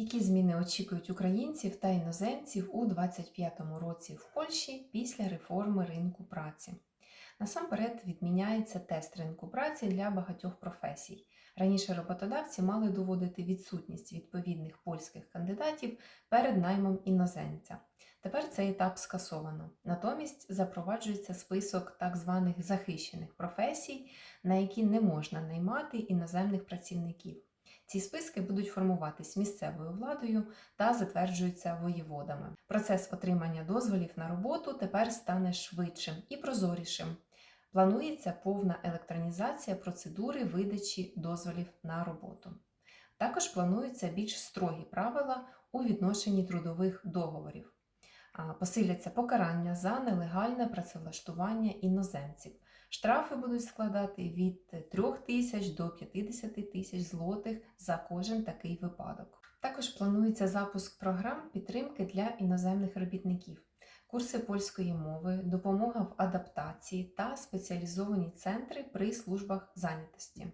Які зміни очікують українців та іноземців у 2025 році в Польщі після реформи ринку праці? Насамперед відміняється тест ринку праці для багатьох професій. Раніше роботодавці мали доводити відсутність відповідних польських кандидатів перед наймом іноземця. Тепер цей етап скасовано. Натомість запроваджується список так званих захищених професій, на які не можна наймати іноземних працівників. Ці списки будуть формуватись місцевою владою та затверджуються воєводами. Процес отримання дозволів на роботу тепер стане швидшим і прозорішим. Планується повна електронізація процедури видачі дозволів на роботу. Також плануються більш строгі правила у відношенні трудових договорів. Посиляться покарання за нелегальне працевлаштування іноземців. Штрафи будуть складати від 3 тисяч до 50 тисяч злотих за кожен такий випадок. Також планується запуск програм підтримки для іноземних робітників, курси польської мови, допомога в адаптації та спеціалізовані центри при службах зайнятості.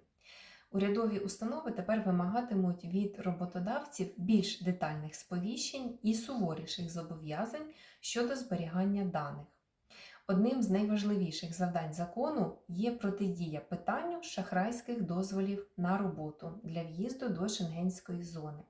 Урядові установи тепер вимагатимуть від роботодавців більш детальних сповіщень і суворіших зобов'язань щодо зберігання даних. Одним з найважливіших завдань закону є протидія питанню шахрайських дозволів на роботу для в'їзду до шенгенської зони.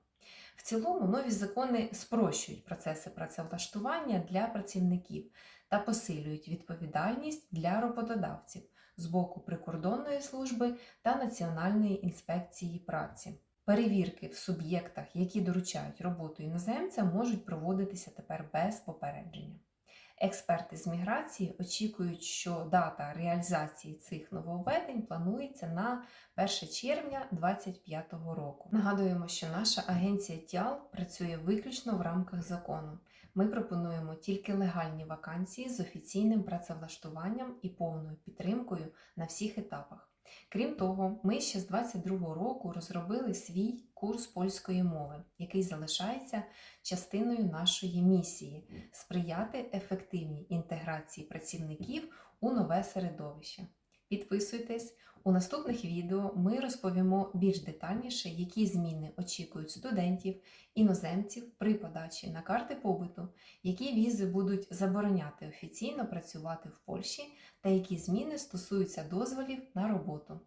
В цілому нові закони спрощують процеси працевлаштування для працівників та посилюють відповідальність для роботодавців з боку прикордонної служби та Національної інспекції праці. Перевірки в суб'єктах, які доручають роботу іноземця, можуть проводитися тепер без попередження. Експерти з міграції очікують, що дата реалізації цих нововведень планується на 1 червня 2025 року. Нагадуємо, що наша агенція ТІАЛ працює виключно в рамках закону. Ми пропонуємо тільки легальні вакансії з офіційним працевлаштуванням і повною підтримкою на всіх етапах. Крім того, ми ще з 2022 року розробили свій курс польської мови, який залишається частиною нашої місії сприяти ефективній інтеграції працівників у нове середовище. Підписуйтесь, у наступних відео ми розповімо більш детальніше, які зміни очікують студентів, іноземців при подачі на карти побуту, які візи будуть забороняти офіційно працювати в Польщі та які зміни стосуються дозволів на роботу.